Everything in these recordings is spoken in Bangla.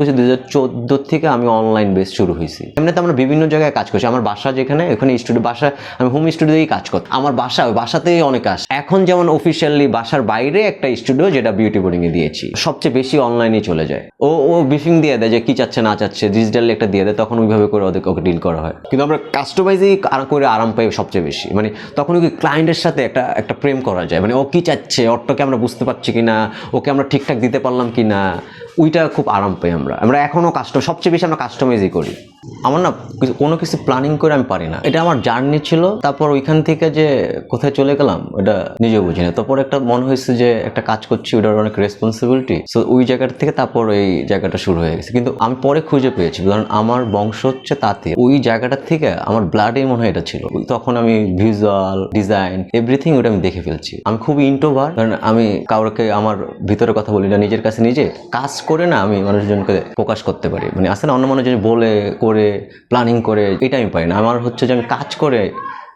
হচ্ছে দুই হাজার চোদ্দ থেকে আমি অনলাইন বেস শুরু হয়েছি। এমনিতে আমরা বিভিন্ন জায়গায় কাজ করছি। আমার বাসা যেখানে, ওখানে স্টুডিও বাসা, আমি হোম স্টুডিওতেই কাজ করতাম। আমার বাসা বাসাতেই অনেক কাজ। এখন যেমন অফিসিয়ালি বাসার বাইরে একটা স্টুডিও যেটা বিউটি বোর্ডিং এ দিয়েছি। সবচেয়ে বেশি অনলাইনে চলে যায়। ও ও ব্রিফিং দিয়ে দেয় যে কি চাচ্ছে, না চাচ্ছে ডিজিটালি একটা দিয়ে দেয়, তখন ওইভাবে করে ওদেরকে ওকে ডিল করা হয়। কিন্তু আমরা কাস্টমাইজেই আর করে আরাম পাই সবচেয়ে বেশি। মানে তখন ওই ক্লায়েন্টের সাথে একটা একটা প্রেম করা যায়? মানে ও কি চাচ্ছে ওরটাকে আমরা বুঝতে পারছি কি না ওকে আমরা ঠিকঠাক দিতে পারলাম কি না ওইটা খুব আরাম পাই আমরা। আমরা এখনও কাস্টম সবচেয়ে বেশি আমরা কাস্টমাইজই করি। আমার না কোনো কিছু প্ল্যানিং করে আমি পারি না। এটা আমার জার্নি ছিল, তারপর ওইখান থেকে যে কোথায় চলে গেলাম ওটা নিজেও বুঝি না। তারপর একটা মনে হয়েছে যে একটা কাজ করছি, ওটার অনেক রেসপন্সিবিলিটি সো ওই জায়গাটা থেকে তারপর এই জায়গাটা শুরু হয়ে গেছে। কিন্তু আমি পরে খুঁজে পেয়েছি, কারণ আমার বংশ হচ্ছে তাতে। ওই জায়গাটার থেকে আমার ব্লাডে মনে হয় এটা ছিল। তখন আমি ভিজুয়াল ডিজাইন এভরিথিং ওটা আমি দেখে ফেলছি। আমি খুবই ইন্টোভার কারণ আমি কাউকে আমার ভিতরে কথা বলি না, নিজের কাছে নিজে। কাজ করে না আমি মানুষজনকে প্রকাশ করতে পারি। মানে আসলে অন্য মানুষজন বলে, করে প্ল্যানিং করে এটা আমি পাই না। আমার হচ্ছে যে আমি কাজ করে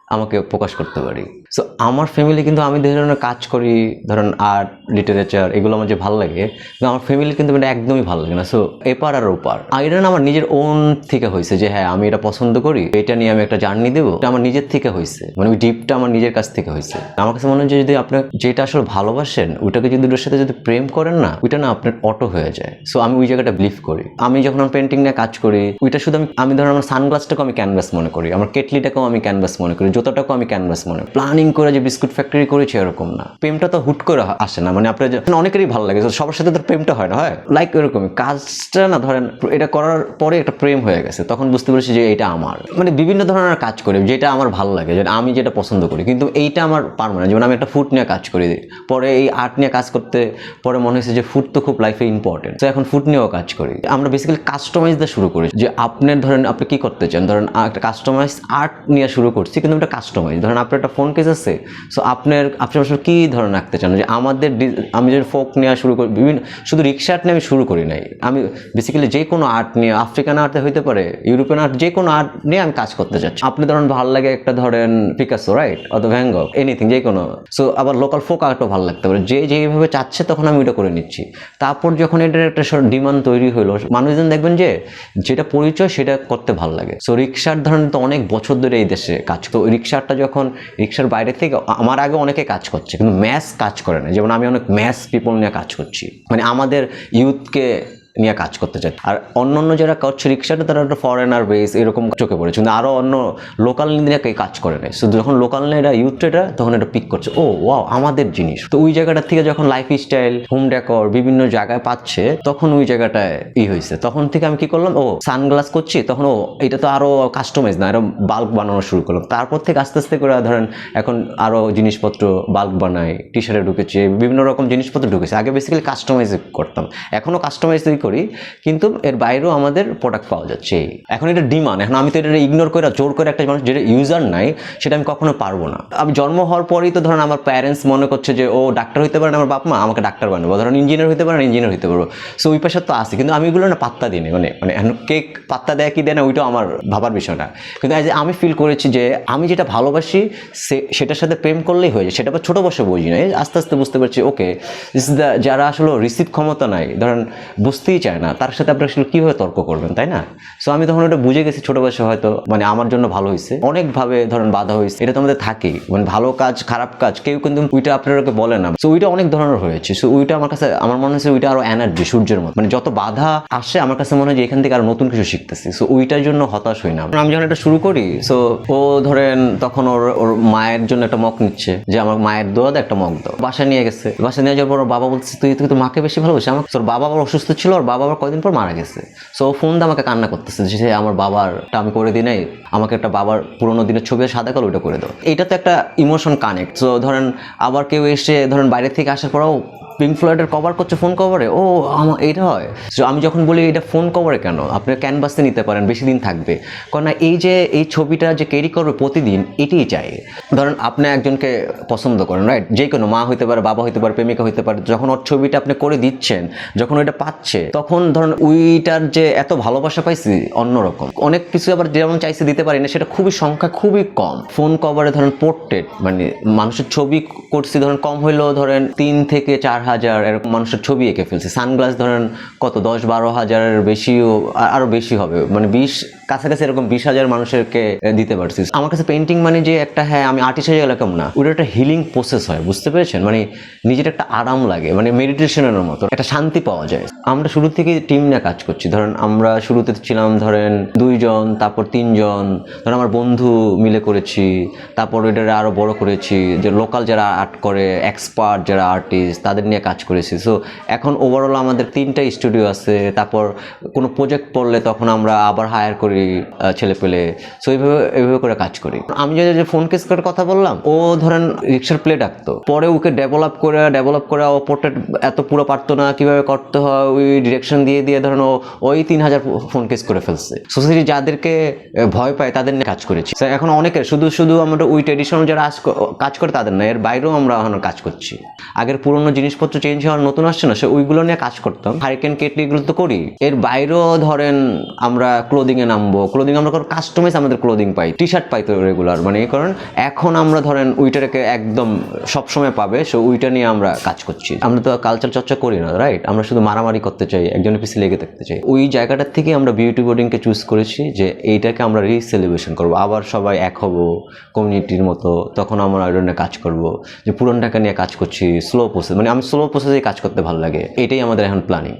আমাকে প্রকাশ করতে পারি। সো আমার ফ্যামিলি কিন্তু আমি ধরনের কাজ করি, ধরেন আর্ট লিটারেচার এগুলো আমার যে ভালো লাগে আমার ফ্যামিলি কিন্তু এটা একদমই ভালো লাগে না। সো এপার আর ওপার। আর এটা আমার নিজের ওন থেকে হয়েছে যে হ্যাঁ আমি এটা পছন্দ করি, এটা নিয়ে আমি একটা জার্নি দেবো, এটা আমার নিজের থেকে হয়েছে। মানে ওই ডিপটা আমার নিজের কাছ থেকে হয়েছে। আমার কাছে মনে হয় যদি আপনি যেটা আসলে ভালোবাসেন, ওইটাকে যদি ওটার সাথে যদি প্রেম করেন না, ওইটা না আপনার অটো হয়ে যায়। সো আমি ওই জায়গাটা বিলিভ করি। আমি যখন আমার পেন্টিং নিয়ে কাজ করি, ওইটা শুধু আমি আমি ধরেন আমার সানগ্লাসটাকেও আমি ক্যানভাস মনে করি, আমার কেটলিটাকেও আমি ক্যানভাস মনে করি, জুতোটাকেও আমি ক্যানভাস মনে করি। করে যে বিস্কুট ফ্যাক্টরি করেছি এরকম না। প্রেমটা তো হুট করে আসে না। মানে আপনার মানে অনেকেরই ভালো লাগে সবার সাথে তো প্রেমটা হয় না, হয়? লাইক এরকমই। কাজটা না, ধরেন, এটা করার পরে একটা প্রেম হয়ে গেছে। তখন বুঝতে পেরেছি যে এটা আমার। মানে বিভিন্ন ধরনের কাজ করি, যেটা আমার ভালো লাগে, যেটা আমি যেটা পছন্দ করি। কিন্তু এইটা আমার পারব না। যেমন আমি একটা ফুড নিয়ে কাজ করি। পরে এই আর্ট নিয়ে কাজ করতে, পরে মনে হয়েছে যে ফুড তো খুব লাইফে ইম্পর্টেন্ট তো এখন ফুড নিয়েও কাজ করি। আমরা বেসিক্যালি কাস্টমাইজ দিয়ে শুরু করি যে আপনার, ধরেন, আপনি কি করতে চান? ধরেন একটা কাস্টমাইজ আর্ট নিয়ে শুরু করছি, কিন্তু একটা কাস্টমাইজ ধরেন, আপনার একটা ফোন কেস আছে। সো আপনার আপনি আসলে কী ধরনের রাখতে চান? যে আমাদের আমি যদি ফোক নিয়ে শুরু করি, বিভিন্ন, শুধু রিক্সা আর্ট নিয়ে আমি শুরু করি নাই। আমি বেসিক্যালি যে কোনো আর্ট নিয়ে, আফ্রিকান আর্টে হইতে পারে, ইউরোপিয়ান আর্ট, যে কোনো আর্ট নিয়ে আমি কাজ করতে চাচ্ছি। আপনি ধরেন ভালো লাগে একটা ধরেন পিকাসো রাইট অথবা ভ্যাঙ্গ এনিথিং যে কোনো। সো আবার লোকাল ফোক আর্টও ভালো লাগতে পারে। যে যেইভাবে চাচ্ছে তখন আমি ওটা করে নিচ্ছি। তারপর যখন এটার একটা ডিমান্ড তৈরি হলো মানুষজন দেখবেন যে যেটা পরিচয় সেটা করতে ভালো লাগে। সো রিক্সার ধরেন তো অনেক বছর ধরে এই দেশে কাজ। তো রিক্সারটা যখন, রিক্সার বাইরে থেকে আমার আগে অনেকে কাজ করছে, কিন্তু ম্যাথস কাজ করে না। যেমন আমি অনেক ম্যাথস পিপল নিয়ে কাজ করছি। মানে আমাদের ইউথকে নিয়ে কাজ করতে চাই আর অন্য অন্য যারা করছে, রিক্সাটা তারা একটা ফরেনার বেস এরকম চোখে পড়েছে কিন্তু আরও অন্য লোকাল নিয়ে কাজ করে নেই শুধু যখন লোকাল নিয়ে এটা ইউথ এটা তখন এটা পিক করছে। ও ওয়াও আমাদের জিনিস। তো ওই জায়গাটা থেকে যখন লাইফ স্টাইল হোম ডেকর বিভিন্ন জায়গায় পাচ্ছে, তখন ওই জায়গাটায় ই হয়েছে। তখন থেকে আমি কি করলাম, ও সানগ্লাস করছি, তখন ও, এটা তো আরও কাস্টমাইজ না আরও বাল্ক বানানো শুরু করলাম। তারপর থেকে আস্তে আস্তে করে ধরেন এখন আরও জিনিসপত্র বাল্ক বানাই টি শার্টে ঢুকেছে, বিভিন্ন রকম জিনিসপত্র ঢুকেছে। আগে বেসিক্যালি কাস্টমাইজ করতাম। এখনও কাস্টমাইজই করি। কিন্তু এর বাইরেও আমাদের প্রোডাক্ট পাওয়া যাচ্ছে। এখন এটা ডিমান্ড এখন আমি তো এটা ইগনোর করে জোর করে একটা মানুষ যেটা ইউজার নাই, সেটা আমি কখনো পারব না। আমি জন্ম হওয়ার পরেই তো ধরেন আমার প্যারেন্টস মনে করছে যে, ও ডাক্তার হইতে পারে আমার বাপ মা আমাকে ডাক্তার বানাবো। ধরেন ইঞ্জিনিয়ার হইতে পারে ইঞ্জিনিয়ার হইতে পারব। সো ওই পেশা তো আছে, কিন্তু আমি এগুলো না পাত্তা দিই মানে মানে এখন কেক পাত্তা দেয়, কি দেয় না, ওইটাও আমার ভাবার বিষয় না। কিন্তু a আমি ফিল করেছি যে, আমি যেটা ভালোবাসি, সে- সেটার সাথে প্রেম করলেই হয়ে যায়। সেটা আবার ছোটো বসে বুঝি না আস্তে আস্তে বুঝতে পারছি ওকে যারা আসলে রিসিভ ক্ষমতা নাই, ধরেন বুঝতেই চায় না, তার সাথে আপনি আসলে কীভাবে তর্ক করবেন, তাই না? সো আমি তখন ওটা বুঝে গেছি ছোটো বয়সে হয়তো মানে আমার জন্য ভালো হয়েছে। অনেকভাবে ধরেন বাধা হয়েছে। এটা তো আমাদের থাকেই মানে ভালো কাজ, খারাপ কাজ, কেউ কিন্তু ওইটা আপনাদেরকে বলে না। সো ওইটা অনেক ধরনের হয়েছে। সো ওইটা আমার কাছে, আমার মনে হচ্ছে ওইটা আরও এনার্জি সূর্যের মতো। মানে যত বাধা আসে, আমার কাছে মনে হয় যে এখান থেকে আরও নতুন কিছু শিখতেছি। সো ওইটার জন্য হতাশ হই না। আমি যখন এটা শুরু করি সো ও ধরেন তখন ওর ওর মায়ের জন্য একটা মগ নিচ্ছে। যে আমার মায়ের দোয়া দাও একটা মগ দাও। বাসা নিয়ে গেছে। বাসা নিয়ে যাওয়ার পর বাবা বলছে তুই তুই তো মাকে বেশি ভালোবাসে আমার তোর বাবা আবার অসুস্থ ছিল ওর বাবা আবার কয়দিন পর মারা গেছে। সো ফোন দিয়ে আমাকে কান্না করতেছে যে আমার বাবারটা আমি করে দিই নাই। আমাকে একটা বাবার পুরোনো দিনের ছবি সাদা কালো ওইটা করে দাও। এটা তো একটা ইমোশন কানেক্ট সো ধরেন আবার কেউ এসে, ধরেন বাইরে থেকে আসার পরও পিঙ্ক ফ্লয়েডের কভার করছে ফোন কভারে ও আমার এটা হয়? So, আমি যখন বলি এটা ফোন কভারে কেন? আপনি ক্যানভাসে নিতে পারেন বেশি দিন থাকবে। কারণ এই যে এই ছবিটা যে ক্যারি করবে প্রতিদিন এটাই চাই। ধরেন আপনি একজনকে পছন্দ করেন রাইট যে কোনো মা হইতে পারে বাবা হইতে পারে প্রেমিকা হইতে পারে যখন ওর ছবিটা আপনি করে দিচ্ছেন যখন ওইটা পাচ্ছে তখন ধরেন ওইটার যে এত ভালোবাসা পাইছি অন্যরকম। অনেক কিছু আবার যেমন চাইছে দিতে পারি না সেটা খুবই সংখ্যা খুবই কম। ফোন কভারে ধরেন পোর্ট্রেট মানে মানুষের ছবি করছি ধরেন কম হইলেও ধরেন তিন থেকে চার হাজার হাজার এরকম মানুষের ছবি এঁকে ফেলছে। সানগ্লাস ধরেন কত? দশ, বারো হাজারের বেশিও, আ- আরও বেশি হবে। মানে বিশ, কাছাকাছি এরকম বিশ হাজার মানুষেরকে দিতে পারছি। আমার কাছে পেন্টিং মানে যে একটা হ্যাঁ আমি আর্টিস্ট হয়ে গেলাম না? ওটা একটা হিলিং প্রসেস হয়, বুঝতে পেরেছেন? মানে নিজের একটা আরাম লাগে মানে মেডিটেশনের মতো, একটা শান্তি পাওয়া যায়। আমরা শুরু থেকে টিম নিয়ে কাজ করছি। ধরেন আমরা শুরুতে ছিলাম ধরেন দুইজন, তারপর তিনজন, ধরেন আমার বন্ধু মিলে করেছি, তারপর ওইটারে আরও বড় করেছি যে লোকাল যারা আর্ট করে এক্সপার্ট যারা আর্টিস্ট তাদের নিয়ে কাজ করেছি। সো এখন ওভারঅল আমাদের তিনটা স্টুডিও আছে, তারপর কোনো প্রজেক্ট পড়লে তখন আমরা আবার হায়ার করি ছেলে পেলে। সো এইভাবে এইভাবে করে কাজ করি। আমি যে ফোন কেস করে কথা বললাম, ও ধরেন রিক্সার প্লে ডাকতো। পরে ওকে ডেভেলপ করে ডেভেলপ করে, ও পোর্ট্রেট এত পুরো পারতো না, কীভাবে করতে হয়, ওই ডিরেকশন দিয়ে দিয়ে ধরেন ও, ওই তিন হাজার ফোন কেস করে ফেলছে। সোসাইটি যাদেরকে ভয় পায়, তাদের নিয়ে কাজ করেছি। এখন অনেকের, শুধু শুধু আমরা ওই ট্রেডিশনাল যারা কাজ করে তাদের না, এর বাইরেও আমরা এখন কাজ করছি। আগের পুরনো জিনিসপত্র চেঞ্জ হওয়ার নতুন আসছে না, সে ওইগুলো নিয়ে কাজ করতাম। হারিকেন কেটলি এগুলো তো করি। এর বাইরেও ধরেন আমরা ক্লোদিং এ নামবো। ক্লোদিং আমরা কাস্টমাইজ আমাদের ক্লোদিং পাই। টি শার্ট পাই তো রেগুলার মানে কারণ এখন আমরা ধরেন উইটারকে একদম সবসময় পাবে, সো উইটা নিয়ে আমরা কাজ করছি। আমরা তো কালচার চর্চা করি না রাইট আমরা শুধু মারামারি করতে চাই, একজনের পিছিয়ে লেগে থাকতে চাই। ওই জায়গাটার থেকে আমরা বিউটি বোর্ডিংকে চুজ করেছি যে এইটাকে আমরা রি সেলিব্রেশন করব। আবার সবাই এক হব কমিউনিটির মতো, তখন আমরা জন্য কাজ করব। যে পুরনটাকে নিয়ে কাজ করছি স্লো প্রসেস মানে আমি স্লো প্রসেসে কাজ করতে ভালো লাগে। এটাই আমাদের এখন প্ল্যানিং